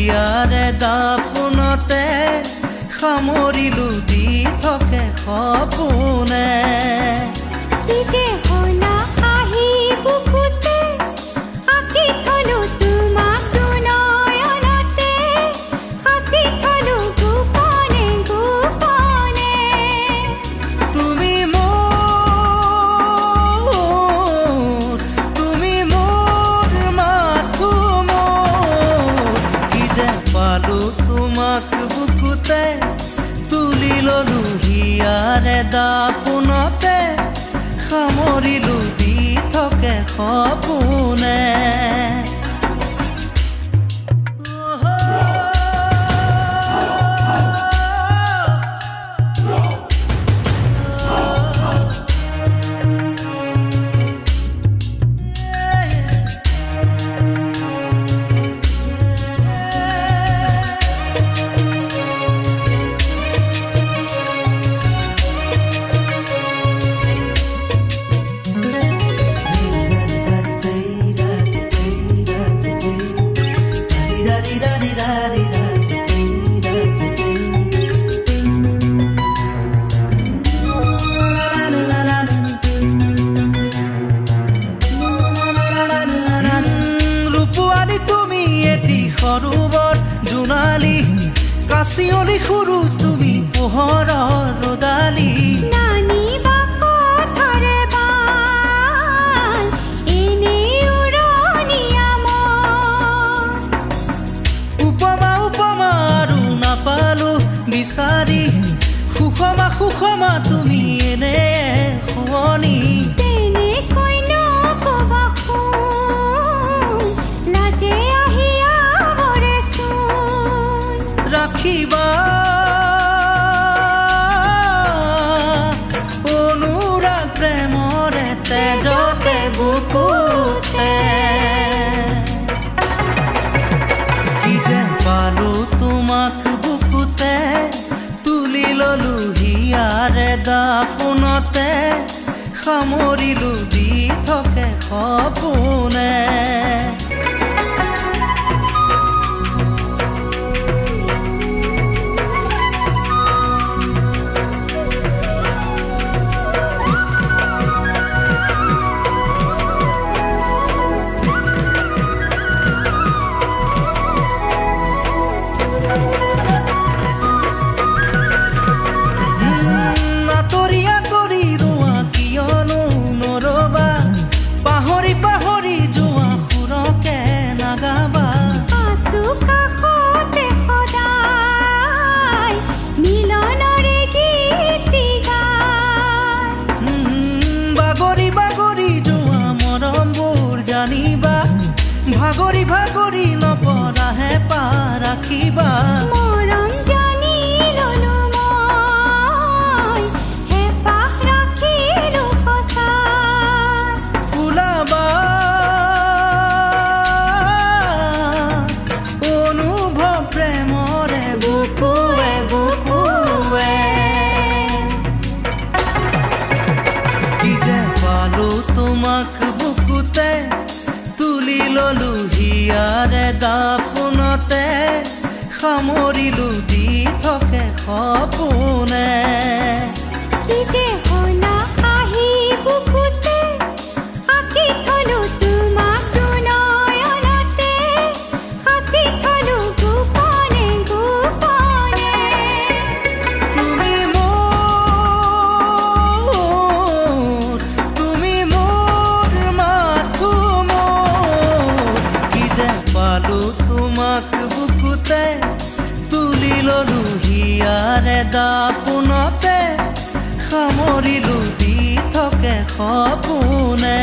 ইয়াৰে দাপোনতে সামৰিলো দি থকে সপোন। হিয়াৰে দাপোনতে সামৰিলো দি থকে সপোনে। কাচিয়লি সুৰুজ তুমি পোহৰৰ ৰদালি উপমা উপমা আৰু নাপালো বিচাৰি সুষমা সুষমা তুমি এনে শুৱনি। ৰাখিবা অনুৰাগ প্ৰেমৰে তেজতে বুকুতে। কি যে পালো তোমাক বুকুতে তুলি ললো হিয়াৰে দাপোনতে, সামৰিলো দি থাকে সপোনে। ভাগৰি ভাগৰি নপৰাহে পা ৰাখিবা মৰম জানি ললো মই হেঁপাহ ৰাখিলো সঁচাই ওলাবা অনুভৱ প্ৰেমৰে বুকুৱে বুকুৱে কি যে পালো তোমাক? তুলি ললো হিয়াৰে দাপোনতে সামৰিলো দি থকে সপোনে। তুলি ললো হিয়াৰে দাপোনতে সামৰিলো দি থকে সপোনে।